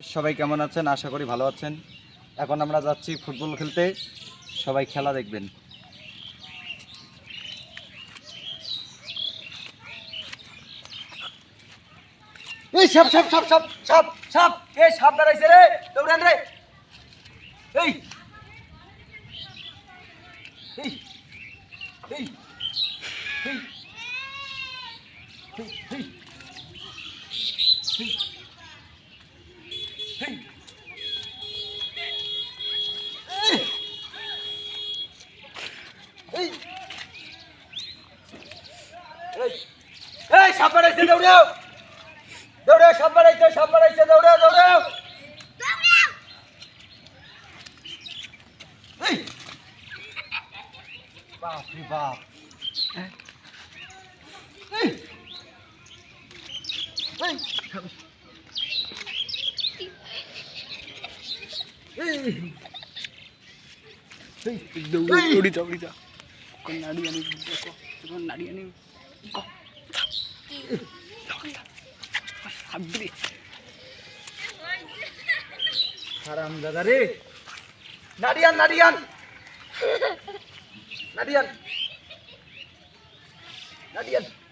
সবাই কেমন আছেন? আশা করি ভালো আছেন। এখন আমরা যাচ্ছি ফুটবল খেলতে। সবাই খেলা দেখবেন। এই সাপ সাপ সাপ সাপ সাপ সাপ! এই সাপ দাঁড়াইছে রে! দৌড়ান রে! এই! এই! এই! এই! এই এই এই Hey! এই এই সাপ বাড়াইছে দৌড়াও দৌড়াও সাপ বাড়াইছে সাপ বাড়াইছে দৌড়াও দৌড়াও বাপ রে বাপ এই দৌড়ি যা নাড়ি আনি নাড়ি আনি হারাম দাদা রে নাডিয়ান নাডিয়ান নাডিয়ান নাডিয়ান এই